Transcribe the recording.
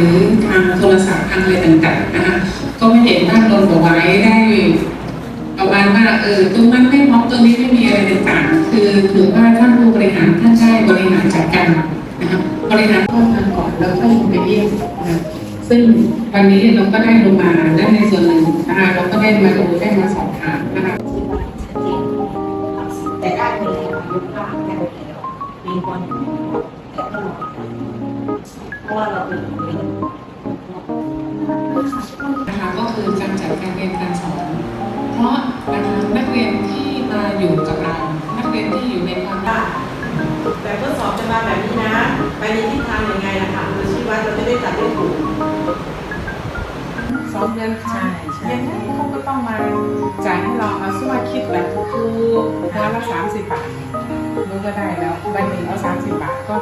รือทางโทรศัพท์ทางอะไรต่างๆนะคะก็ไม่เห็นว่าลงเอาไว้ได้ประมาณว่าเออตรงนั้นไม่พร้อมตรงนี้ไม่มีอะไรต่างๆ คือถือว่าท่านผู้บริหารท่านได้บริหารจัดการนะคะบริหารข้อมูลก่อนแล้วก็ลงไปเยี่ยมนะซึ่งวันนี้เราก็ได้ลงมาได้ในส่วนหนึ่งนะคะเราก็ได้มาดูได้มาสอบถามนะคะแต่ได้มีอายุภาพได้แล้วมีคนแต่ก็รอเพ ราะว่าเราเป็นอย่างนี้นะคะก็คือการจัดการเรียนการสอน เพราะนะคะนักเรียนที่มาอยู่กับเรา นักเรียนที่อยู่ในความว่าแบบทดสอบจะมาแบบนี้นะ ไปในทิศทางยังไงล่ะค่ะโดยชี้วัดเราจะได้จัดได้ถูกสองเดือนค่ะยังไงเขาก็ต้องมาจ่ายให้เราเอาสมาคิดแบบคือหัวละสามสิบบาทมันก็ได้แล้วใบหนึ่งเอาสามสิบบาทก็